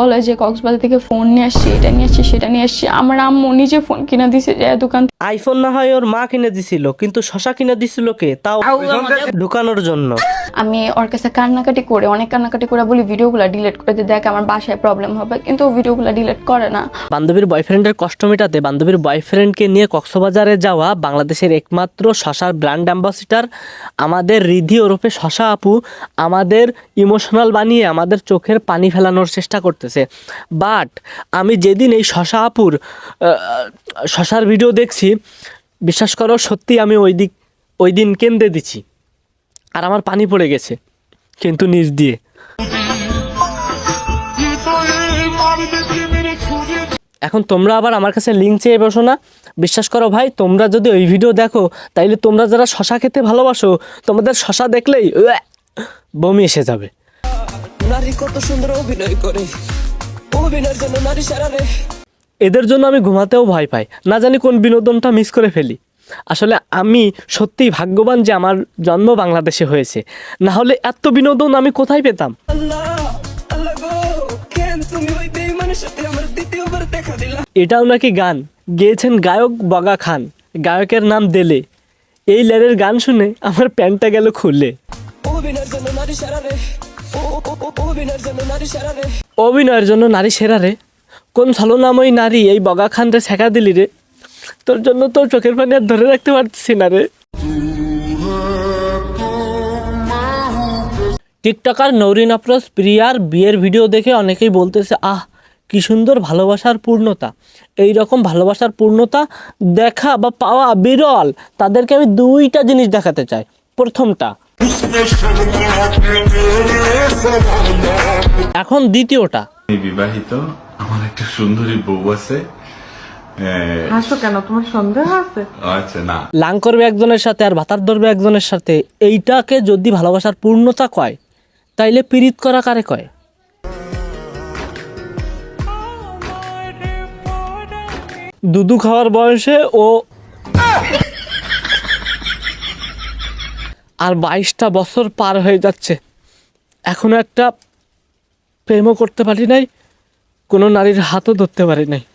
বলে যে কক্সবাজার থেকে ফোন নিয়ে আসছি এটা নিয়ে আসছি সেটা নিয়ে আসছি। আমার আম্মু নিজে ফোন কিনে দিছে যে দোকান আইফোন না হয় ওর মা কিনে দিছিল কিন্তু শশা কিনে দিছিল কে? তাও ঢুকানোর জন্য। আমি ওর কাছে কান্নাকাটি করে অনেক কান্নাকাটি করে বলি ভিডিওগুলো ডিলিট করে দিয়ে দেখ আমার বাসায় প্রবলেম হবে। কিন্তু ভিডিওগুলো ডিলিট করে না। বান্ধবীর বয়ফ্রেন্ডের কষ্ট মেটাতে বান্ধবীর বয়ফ্রেন্ডকে নিয়ে কক্সবাজারে যাওয়া বাংলাদেশের একমাত্র শশার ব্র্যান্ড অ্যাম্বাসিডার আমাদের রিধি ওরফে শশা আপু আমাদের ইমোশনাল বানিয়ে আমাদের চোখের পানি ফেলানোর চেষ্টা করতেছে। বাট আমি যেদিন এই শশা আপুর শশার ভিডিও দেখছি, বিশ্বাস করো, সত্যি আমি ওই দিক, ওই দিন কেন্দ্রে দিছি। আর আমার পানি পড়ে গেছে, কিন্তু নিজ দিয়ে। এখন তোমরা আবার আমার কাছে লিঙ্ক চেয়ে বসো না। বিশ্বাস করো ভাই, তোমরা যদি ওই ভিডিও দেখো, তাইলে তোমরা যারা শশা খেতে ভালোবাসো, তোমাদের শশা দেখলেই বমি এসে যাবে। নারী কত সুন্দর অভিনয় করে। অভিনয়ের জন্য নারী এদের জন্য আমি ঘুমাতেও ভয় পাই। না জানি কোন বিনোদনটা মিস করে ফেলি। আসলে আমি সত্যিই ভাগ্যবান যে আমার জন্ম বাংলাদেশে হয়েছে। না হলে এত বিনোদন আমি কোথায় পেতাম? এটাও নাকি গান? গেয়েছেন গায়ক বগা খান। গায়কের নাম দেলে। এই লেরের গান শুনে আমার প্যান্টটা গেল খুলে। অভিনয়ের জন্য নারী সারা রে। কোন ছলনাময়ী নারী, এই বগা খান রে শেখা দিলি রে। তোর জন্য তো চোখের পানি আর ধরে রাখতে পারতেছি না রে। টিকটকার নৌরিন আফরোজ প্রিয়ার বিয়ের ভিডিও দেখে অনেকেই বলতেছে, আহ, কি সুন্দর ভালোবাসার পূর্ণতা। এই রকম ভালোবাসার পূর্ণতা দেখা বা পাওয়া বিরল। তাদেরকে আমি দুইটা জিনিস দেখাতে চাই। প্রথমটা এখন দ্বিতীয়টা। আমি বিবাহিত আমার একটা সুন্দরী বউ আছে। হাসো কেন? তোমার সন্দেহ আছে? আচ্ছা না। লাং করবে একজনের সাথে আর ভাতার ধরবে একজনের সাথে এইটাকে যদি ভালোবাসার পূর্ণতা কয় তাইলে পীড়িত করা কারে কয়? দুধু খাওয়ার বয়সে ও আর বাইশটা বছর পার হয়ে যাচ্ছে। এখনও একটা প্রেমও করতে পারি নাই কোনো নারীর হাতও ধরতে পারি নাই।